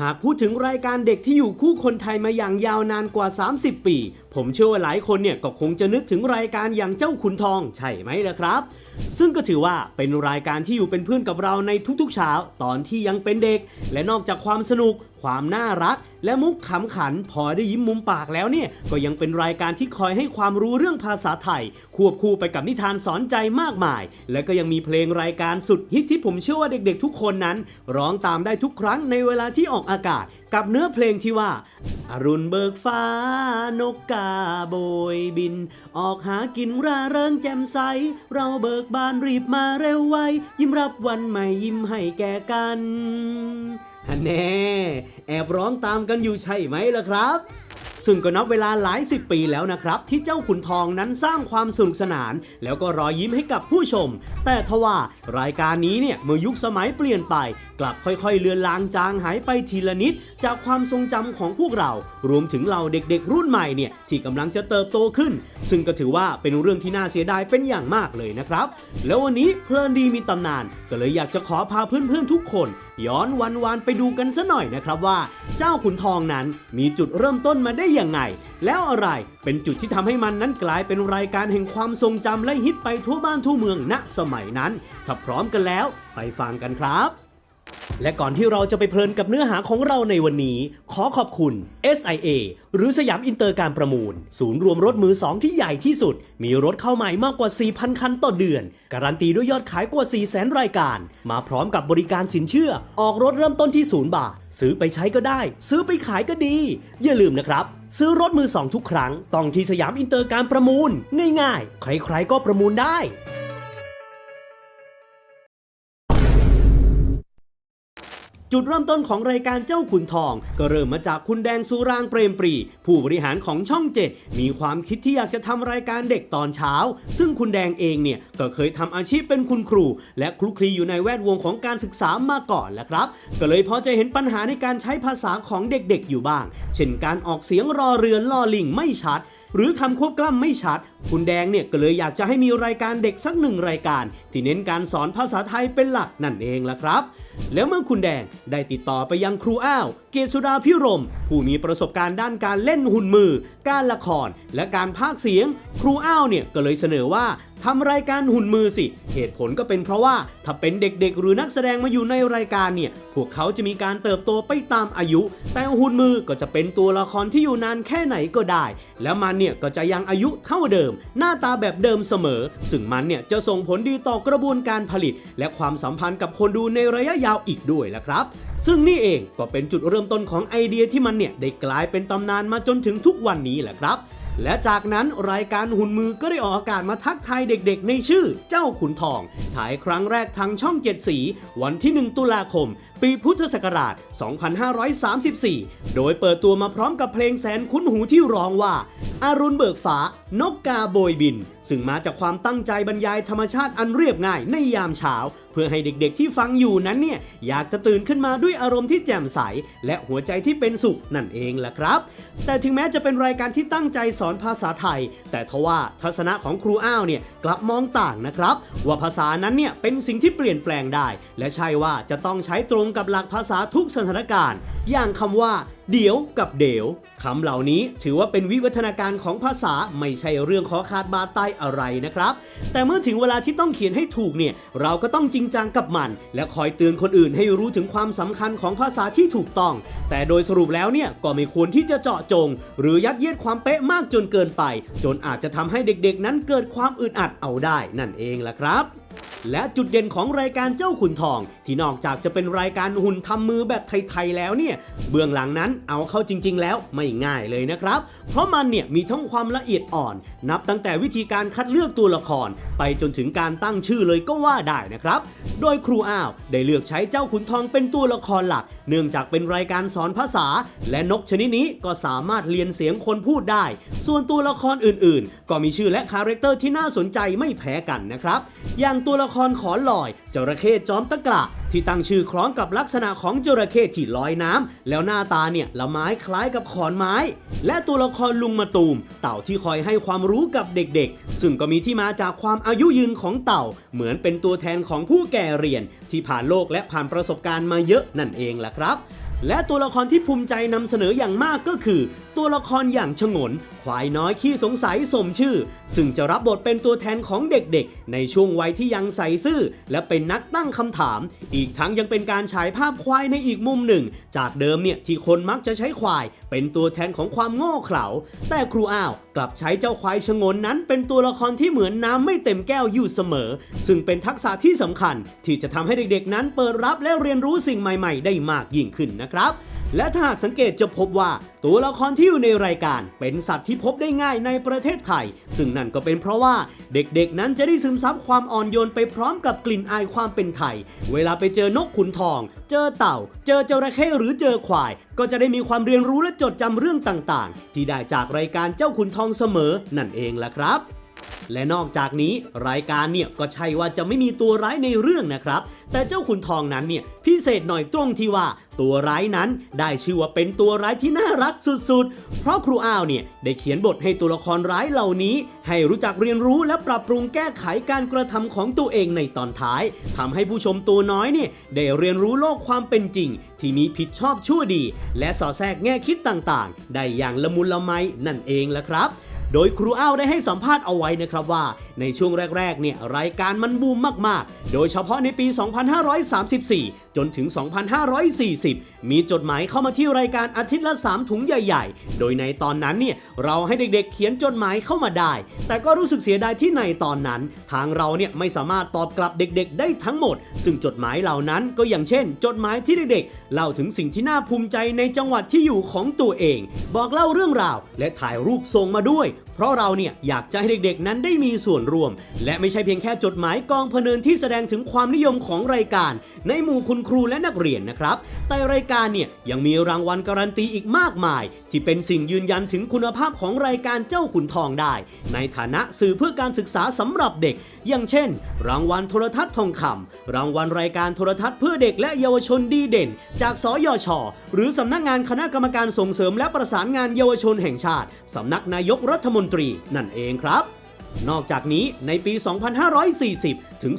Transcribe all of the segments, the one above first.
หากพูดถึงรายการเด็กที่อยู่คู่คนไทยมาอย่างยาวนานกว่า 30 ปี ผมเชื่อว่าหลายคนเนี่ยก็คงจะนึกถึงรายการอย่างเจ้าขุนทองใช่ไหมล่ะครับ ซึ่งก็ถือว่าเป็นรายการที่อยู่เป็นเพื่อนกับเราในทุกๆเช้าตอนที่ยังเป็นเด็ก และนอกจากความสนุก ความน่ารัก และมุกขำขันพอได้ยิ้มมุมปากแล้วเนี่ยก็ยังเป็นรายการที่คอยให้ความรู้เรื่องภาษาไทย ควบคู่ไปกับนิทานสอนใจมากมาย และก็ยังมีเพลงรายการสุดฮิตที่ผมเชื่อว่าเด็กๆ ทุกคนนั้น ร้องตามได้ทุกครั้งในเวลาที่ออกอากาศ กับเนื้อเพลงที่ว่า อรุณเบิกฟ้านกกาโบยบิน ออกหากินร่าเริงแจ่มใส เราเบิกบานรีบมาเร็วไว ยิ้มรับวันใหม่ยิ้มให้แก่กันฮันแน่ แอบร้องตามกันอยู่ใช่ไหมล่ะครับ ซึ่งก็นับเวลาหลายสิบปีแล้วนะครับ ที่เจ้าขุนทองนั้นสร้างความสนุกสนาน แล้วก็รอยยิ้มให้กับผู้ชม แต่ทว่ารายการนี้เนี่ยเมื่อยุคสมัยเปลี่ยนไป กลับค่อยๆ เลือนลางจางหายไปทีละนิด จากความทรงจำของพวกเรา รวมถึงเราเด็กๆ รุ่นใหม่เนี่ยที่กำลังจะเติบโตขึ้น ซึ่งก็ถือว่าเป็นเรื่องที่น่าเสียดายเป็นอย่างมากเลยนะครับ แล้ววันนี้เพลินดีมีตำนาน ก็เลยอยากจะขอพาเพื่อนๆทุกคน ย้อนวันวานไปดูกันซะหน่อยนะครับว่า เจ้าขุนทองนั้นมีจุดเริ่มต้นมาได้ยังไง แล้วอะไรเป็นจุดที่ทำให้มันนั้นกลายเป็นรายการแห่งความทรงจำและฮิตไปทั่วบ้านทั่วเมืองณสมัยนั้น ถ้าพร้อมกันแล้ว ไปฟังกันครับ และก่อนที่เราจะไปเพลินกับเนื้อหาของเราในวันนี้ ขอขอบคุณ SIA หรือสยามอินเตอร์การประมูล ศูนย์รวมรถมือสองที่ใหญ่ที่สุด มีรถเข้าใหม่มากกว่า 4,000 คันต่อเดือน การันตีด้วยยอดขายกว่า 400,000 รายการ มาพร้อมกับบริการสินเชื่อ ออกรถเริ่มต้นที่0บาท ซื้อไปใช้ก็ได้ ซื้อไปขายก็ดี อย่าลืมนะครับ ซื้อรถมือสองทุกครั้ง ต้องที่สยามอินเตอร์การประมูล ง่ายๆ ใครๆก็ประมูลได้ จุดเริ่มต้นของรายการเจ้าขุนทอง ก็เริ่มมาจากคุณแดงสุรางเปรมปรี ผู้บริหารของช่องเจ็ดมีความคิดที่อยากจะทำรายการเด็กตอนเช้า ซึ่งคุณแดงเองเนี่ยก็เคยทำอาชีพเป็นคุณครู และคลุกคลีอยู่ในแวดวงของการศึกษามาก่อนแหละครับ ก็เลยพอจะเห็นปัญหาในการใช้ภาษาของเด็กๆอยู่บ้าง เช่นการออกเสียงรอเรือนล่อลิงไม่ชัด หรือคำควบกล้ำไม่ชัด คุณแดงเนี่ยก็เลยอยากจะให้มีรายการเด็กสักหนึ่งรายการ ที่เน้นการสอนภาษาไทยเป็นหลักนั่นเองล่ะครับ แล้วเมื่อคุณแดงได้ติดต่อไปยังครูอ้าวเกษสุดาพิรม ผู้มีประสบการณ์ด้านการเล่นหุ่นมือ การละคร และการพากย์เสียง ครูอ้าวเนี่ยก็เลยเสนอว่าทำรายการหุ่นมือสิ เหตุผลก็เป็นเพราะว่าถ้าเป็นเด็กๆ หรือนักแสดงมาอยู่ในรายการเนี่ย พวกเขาจะมีการเติบโตไปตามอายุ แต่หุ่นมือก็จะเป็นตัวละครที่อยู่นานแค่ไหนก็ได้ แล้วมันเนี่ยก็จะยังอายุเท่าเดิม หน้าตาแบบเดิมเสมอ ซึ่งมันเนี่ยจะส่งผลดีต่อกระบวนการผลิต และความสัมพันธ์กับคนดูในระยะยาวอีกด้วยละครับ ซึ่งนี่เองก็เป็นจุดเริ่มต้นของไอเดียที่มันเนี่ยได้กลายเป็นตำนานมาจนถึงทุกวันนี้แหละครับ และจากนั้นรายการหุ่นมือก็ได้ออกอากาศมาทักทายเด็กๆ ในชื่อเจ้าขุนทองฉายครั้งแรกทางช่องเจ็ดสี วันที่ 1 ตุลาคม ปีพุทธศักราช 2534 โดยเปิดตัวมาพร้อมกับเพลงแสนคุ้นหูที่ร้องว่า อารุณเบิกฟ้านกกาโบยบิน ซึ่งมาจากความตั้งใจบรรยายธรรมชาติอันเรียบง่ายในยามเช้า พื่อให้เด็กๆที่ฟังอยู่นั้นเนี่ยอยากจะตื่นขึ้นมาด้วยอารมณ์ที่แจ่มใส และหัวใจที่เป็นสุขนั่นเองล่ะครับ แต่ถึงแม้จะเป็นรายการที่ตั้งใจสอนภาษาไทย แต่ทว่าทัศนะของครูอ้าวเนี่ยกลับมองต่างนะครับ ว่าภาษานั้นเนี่ยเป็นสิ่งที่เปลี่ยนแปลงได้ และใช่ว่าจะต้องใช้ตรงกับหลักภาษาทุกสถานการณ์ อย่างคำว่า เดี๋ยวกับเดี๋ยวคำเหล่านี้ถือว่าเป็นวิวัฒนาการของภาษาไม่ใช่เรื่องขอขาดบาดใต้อะไรนะครับ แต่เมื่อถึงเวลาที่ต้องเขียนให้ถูกเนี่ย เราก็ต้องจริงจังกับมัน และคอยเตือนคนอื่นให้รู้ถึงความสำคัญของภาษาที่ถูกต้อง แต่โดยสรุปแล้วเนี่ยก็ไม่ควรที่จะเจาะจง หรือยัดเยียดความเป๊ะมากจนเกินไป จนอาจจะทำให้เด็กๆ นั้นเกิดความอึดอัดเอาได้นั่นเองล่ะครับ และจุดเด่นของรายการเจ้าขุนทอง ที่นอกจากจะเป็นรายการหุ่นทำมือแบบไทยๆแล้วเนี่ย เบื้องหลังนั้นเอาเข้าจริง ๆ แล้วไม่ง่ายเลยนะครับ เพราะมันเนี่ยมีทั้งความละเอียดอ่อน นับตั้งแต่วิธีการคัดเลือกตัวละคร ไปจนถึงการตั้งชื่อเลยก็ว่าได้นะครับ โดยครูอ้าวได้เลือกใช้เจ้าขุนทองเป็นตัวละครหลัก เนื่องจากเป็นรายการสอนภาษา และนกชนิดนี้ก็สามารถเรียนเสียงคนพูดได้ ส่วนตัวละครอื่น ๆ ก็มีชื่อและคาแรคเตอร์ที่น่าสนใจไม่แพ้กันนะครับอย่างตัวละครขอนลอยจระเข้จอมตะกระที่ตั้งชื่อคล้องกับลักษณะของจระเข้ที่ลอยน้ำแล้วหน้าตาเนี่ยละไม้คล้ายกับขอนไม้ และตัวละครลุงมาตูม เต่าที่คอยให้ความรู้กับเด็กๆ ซึ่งก็มีที่มาจากความอายุยืนของเต่า เหมือนเป็นตัวแทนของผู้แก่เรียน ที่ผ่านโลกและผ่านประสบการณ์มาเยอะนั่นเองล่ะครับและตัวละครที่ภูมิใจนำเสนออย่างมากก็คือ ตัวละครอย่างฉงน ควายน้อยขี้สงสัยสมชื่อ ซึ่งจะรับบทเป็นตัวแทนของเด็กๆ ในช่วงวัยที่ยังใสซื่อ และเป็นนักตั้งคำถาม อีกทั้งยังเป็นการฉายภาพควายในอีกมุมหนึ่ง จากเดิมเนี่ยที่คนมักจะใช้ควาย เป็นตัวแทนของความโง่เขลาแต่ครูอ้าวกลับใช้เจ้าควายชงนนั้น เป็นตัวละครที่เหมือนน้ำไม่เต็มแก้วอยู่เสมอ ซึ่งเป็นทักษะที่สำคัญ ที่จะทำให้เด็กๆ นั้นเปิดรับและเรียนรู้สิ่งใหม่ ๆ ได้มากยิ่งขึ้นนะครับ และถ้าหากสังเกตจะพบว่า ตัวละครที่อยู่ในรายการ เป็นสัตว์ที่ที่พบได้ง่ายในประเทศไทย ซึ่งนั่นก็เป็นเพราะว่าเด็กๆ นั้นจะได้ซึมซับความอ่อนโยนไปพร้อมกับกลิ่นอายความเป็นไทย เวลาไปเจอนกขุนทอง เจอเต่า เจอจระเข้หรือเจอควาย ก็จะได้มีความเรียนรู้และจดจำเรื่องต่างๆ ที่ได้จากรายการเจ้าขุนทองเสมอนั่นเองล่ะครับ และนอกจากนี้รายการเนี่ยก็ใช่ว่าจะไม่มีตัวร้ายในเรื่องนะครับ แต่เจ้าขุนทองนั้นเนี่ยพิเศษหน่อยตรงที่ว่าตัวร้ายนั้นได้ชื่อว่าเป็นตัวร้ายที่น่ารักสุดๆ เพราะครูอ้าวเนี่ยได้เขียนบทให้ตัวละครร้ายเหล่านี้ ให้รู้จักเรียนรู้และปรับปรุงแก้ไขการกระทำของตัวเองในตอนท้ายทำให้ผู้ชมตัวน้อยเนี่ยได้เรียนรู้โลกความเป็นจริง ที่มีผิดชอบชั่วดี และสอดแทรกแง่คิดต่างๆ ได้อย่างละมุนละไมนั่นเองละครับ โดยครูอ้าวได้ให้สัมภาษณ์เอาไว้นะครับว่า ในช่วงแรกๆเนี่ยรายการมันบูมมากๆ โดยเฉพาะในปี 2534 จนถึง 2540 มีจดหมายเข้ามาที่รายการอาทิตย์ละ 3 ถุงใหญ่ ๆ โดยในตอนนั้นเนี่ยเราให้เด็กๆ เขียนจดหมายเข้ามาได้ แต่ก็รู้สึกเสียดายที่ในตอนนั้น ทางเราเนี่ยไม่สามารถตอบกลับเด็กๆ ได้ทั้งหมด ซึ่งจดหมายเหล่านั้นก็อย่างเช่น จดหมายที่เด็กๆเล่าถึงสิ่งที่น่าภูมิใจในจังหวัดที่อยู่ของตัวเอง บอกเล่าเรื่องราว และถ่ายรูปส่งมาด้วย เพราะเราเนี่ยอยากจะให้เด็กๆนั้นได้มีส่วนร่วม และไม่ใช่เพียงแค่จดหมายกองพเนินที่แสดงถึงความนิยมของรายการ ในหมู่คุณครูและนักเรียนนะครับ แต่รายการเนี่ยยังมีรางวัลการันตีอีกมากมาย ที่เป็นสิ่งยืนยันถึงคุณภาพของรายการเจ้าขุนทองได้ ในฐานะสื่อเพื่อการศึกษาสำหรับเด็ก อย่างเช่น รางวัลโทรทัศน์ทองคำรางวัลรายการโทรทัศน์เพื่อเด็กและเยาวชนดีเด่น จากสยช หรือสำนักงานคณะกรรมการส่งเสริมและประสานงานเยาวชนแห่งชาติสำนักนายกรัฐมนตรีนั่นเองครับ นอกจากนี้ในปี 2540 ถึง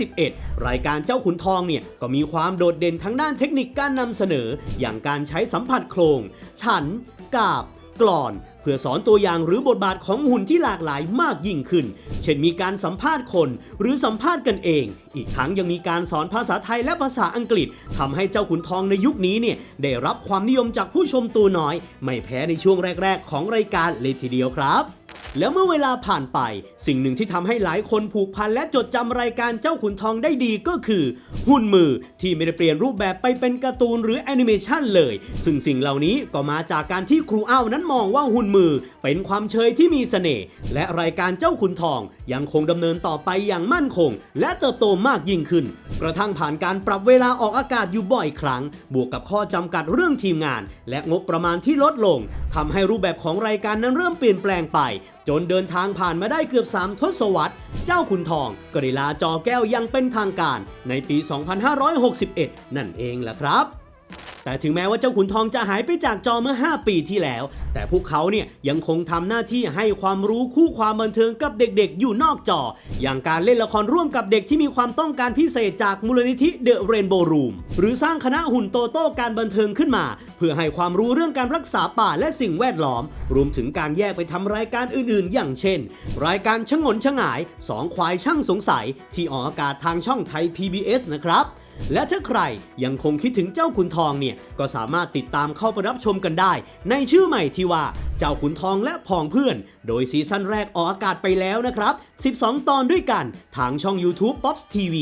2551 รายการเจ้าขุนทองเนี่ยก็มีความโดดเด่นทั้งด้านเทคนิคการนำเสนอ อย่างการใช้สัมผัสโครง ฉันกาบ กลอน เพื่อสอนตัวอย่างหรือบทบาทของหุ่นที่หลากหลายมากยิ่งขึ้น เช่นมีการสัมภาษณ์คน หรือสัมภาษณ์กันเอง อีกทั้งยังมีการสอนภาษาไทยและภาษาอังกฤษทำให้เจ้าขุนทองในยุคนี้เนี่ยได้รับความนิยมจากผู้ชมตัวน้อย ไม่แพ้ในช่วงแรก ๆ ของรายการเลยทีเดียวครับ แล้วเมื่อเวลาผ่านไป สิ่งหนึ่งที่ทำให้หลายคนผูกพันและจดจำรายการเจ้าขุนทองได้ดีก็คือ หุ่นมือที่ไม่ได้เปลี่ยนรูปแบบไปเป็นการ์ตูนหรือแอนิเมชันเลย ซึ่งสิ่งเหล่านี้ก็มาจากการที่ครูอ้าวนั้นมองว่าหุ่นมือ เป็นความเชยที่มีเสน่ห์และรายการเจ้าขุนทอง ยังคงดำเนินต่อไปอย่างมั่นคง และเติบโตมากยิ่งขึ้น กระทั่งผ่านการปรับเวลาออกอากาศอยู่บ่อยครั้ง บวกกับข้อจำกัดเรื่องทีมงาน และงบประมาณที่ลดลงทำให้รูปแบบของรายการนั้นเริ่มเปลี่ยนแปลงไปจนเดินทางผ่านมาได้เกือบ 3 ทศวรรษ เจ้าขุนทองกริลาจอแก้วยังเป็นทางการในปี 2561 นั่นเองล่ะครับ แต่ถึงแม้ว่าเจ้าขุนทองจะหายไปจากจอเมื่อ 5 ปีที่แล้ว แต่พวกเขาเนี่ยยังคงทำหน้าที่ให้ความรู้คู่ความบันเทิงกับเด็กๆ อยู่นอกจอ อย่างการเล่นละครร่วมกับเด็กที่มีความต้องการพิเศษจากมูลนิธิเดอะเรนโบว์รูมหรือสร้างคณะหุ่นโตโต้การบันเทิงขึ้นมา เพื่อให้ความรู้เรื่องการรักษาป่าและสิ่งแวดล้อม รวมถึงการแยกไปทำรายการอื่นๆ อย่างเช่น รายการชงนชงายสองควายช่างสงสัย ที่ออกอากาศทางช่องไทย PBS นะครับ และถ้าใครยังคงคิดถึงเจ้าขุนทองเนี่ย ก็สามารถติดตามเข้าไปรับชมกันได้ ในชื่อใหม่ที่ว่าเจ้าขุนทองและพองเพื่อน โดยซีซั่นแรกออกอากาศไปแล้วนะครับ 12 ตอนด้วยกัน ทางช่อง YouTube Pops TV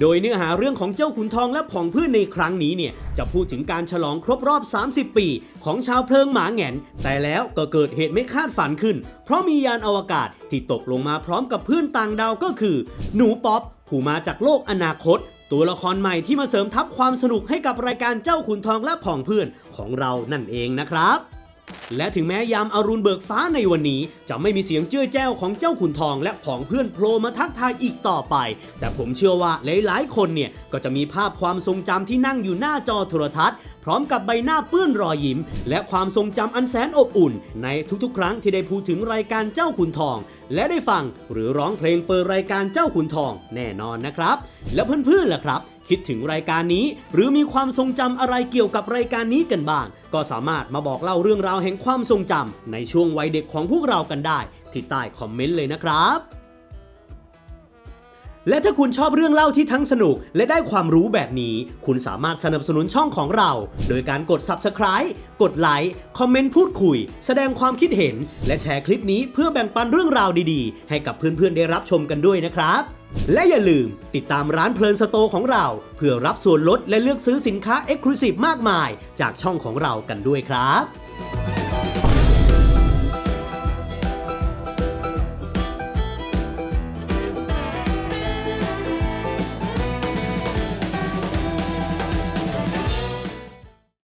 โดยเนื้อหาเรื่องของเจ้าขุนทองและผองเพื่อนในครั้งนี้เนี่ยจะพูดถึงการฉลองครบรอบ 30 ปี ของชาวเพลิงหมาแงน แต่แล้วก็เกิดเหตุไม่คาดฝันขึ้น เพราะมียานอวกาศที่ตกลงมาพร้อมกับเพื่อนต่างดาวก็คือ หนูป๊อปผู้มาจากโลกอนาคต ตัวละครใหม่ที่มาเสริมทัพความสนุกให้กับรายการเจ้าขุนทองและผองเพื่อนของเรานั่นเองนะครับ และถึงแม้ยามอารุณเบิกฟ้าในวันนี้ จะไม่มีเสียงเจื้อแจ้วของเจ้าขุนทองและผองเพื่อนโผล่มาทักทายอีกต่อไป แต่ผมเชื่อว่าหลายๆ คนเนี่ย ก็จะมีภาพความทรงจำที่นั่งอยู่หน้าจอโทรทัศน์ พร้อมกับใบหน้าเปื้อนรอยยิ้ม และความทรงจำอันแสนอบอุ่น ในทุกๆ ครั้งที่ได้พูดถึงรายการเจ้าขุนทอง และได้ฟังหรือร้องเพลงเปิดรายการเจ้าขุนทอง แน่นอนนะครับ แล้วเพื่อนๆล่ะครับ คิดถึงรายการนี้ หรือมีความทรงจำอะไรเกี่ยวกับรายการนี้กันบ้าง ก็สามารถมาบอกเล่าเรื่องราวแห่งความทรงจำในช่วงวัยเด็กของพวกเรากันได้ ที่ใต้คอมเมนต์เลยนะครับและถ้าคุณชอบเรื่องเล่าที่ทั้งสนุกและได้ความรู้แบบนี้ คุณสามารถสนับสนุนช่องของเรา โดยการกด Subscribe กดไลค์คอมเมนต์พูดคุย แสดงความคิดเห็น และแชร์คลิปนี้เพื่อแบ่งปันเรื่องราวดีๆ ให้กับเพื่อนๆได้รับชมกันด้วยนะครับ และอย่าลืมติดตามร้านเพลินสโตของเรา เพื่อรับส่วนลดและเลือกซื้อสินค้า e x c l u s i v e มากมาย จากช่องของเรากันด้วยครับ